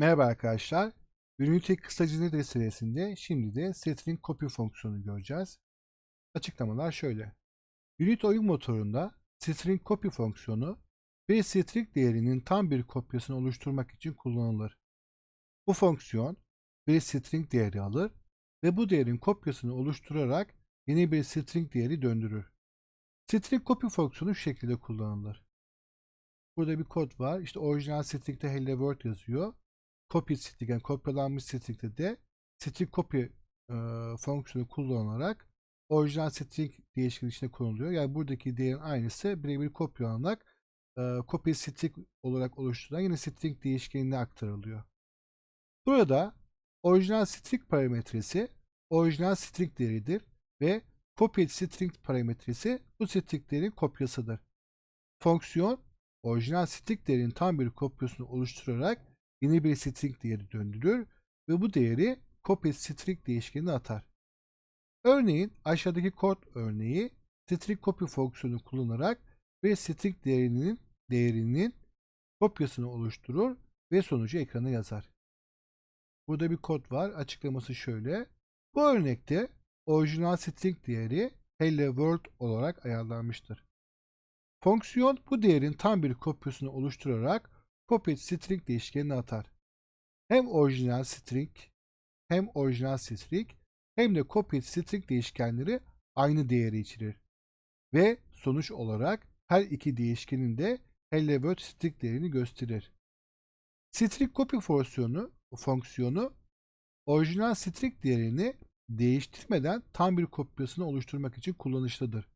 Merhaba arkadaşlar. Unity kısacı nedir serisinde şimdi de string copy fonksiyonu göreceğiz. Açıklamalar şöyle. Unity oyun motorunda string copy fonksiyonu bir string değerinin tam bir kopyasını oluşturmak için kullanılır. Bu fonksiyon bir string değeri alır ve bu değerin kopyasını oluşturarak yeni bir string değeri döndürür. String copy fonksiyonu şu şekilde kullanılır. Burada bir kod var. İşte orijinal string'de hello world yazıyor copy string yani kopyalanmış string'de de string copy e, fonksiyonu kullanarak orijinal string değişken içine konuluyor. Yani buradaki değerin aynısı birebir kopyalanarak e, copy string olarak oluşturulan yine string değişkenine aktarılıyor. Burada orijinal string parametresi orijinal string değeridir ve copy string parametresi bu string değerin kopyasıdır. Fonksiyon orijinal string değerinin tam bir kopyasını oluşturarak yeni bir string değeri döndürür ve bu değeri copy string değişkenine atar. Örneğin aşağıdaki kod örneği string copy fonksiyonu kullanarak bir string değerinin değerinin kopyasını oluşturur ve sonucu ekrana yazar. Burada bir kod var. Açıklaması şöyle. Bu örnekte orijinal string değeri hello world olarak ayarlanmıştır. Fonksiyon bu değerin tam bir kopyasını oluşturarak copy string değişkenine atar. Hem orijinal string hem orijinal string hem de copy string değişkenleri aynı değeri içerir. Ve sonuç olarak her iki değişkenin de hello world string değerini gösterir. String copy fonksiyonu, fonksiyonu orijinal string değerini değiştirmeden tam bir kopyasını oluşturmak için kullanışlıdır.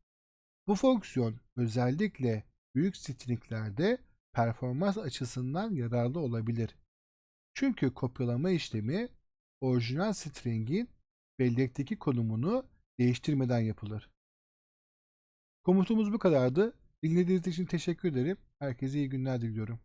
Bu fonksiyon özellikle büyük stringlerde performans açısından yararlı olabilir. Çünkü kopyalama işlemi orijinal string'in bellekteki konumunu değiştirmeden yapılır. Komutumuz bu kadardı. Dinlediğiniz için teşekkür ederim. Herkese iyi günler diliyorum.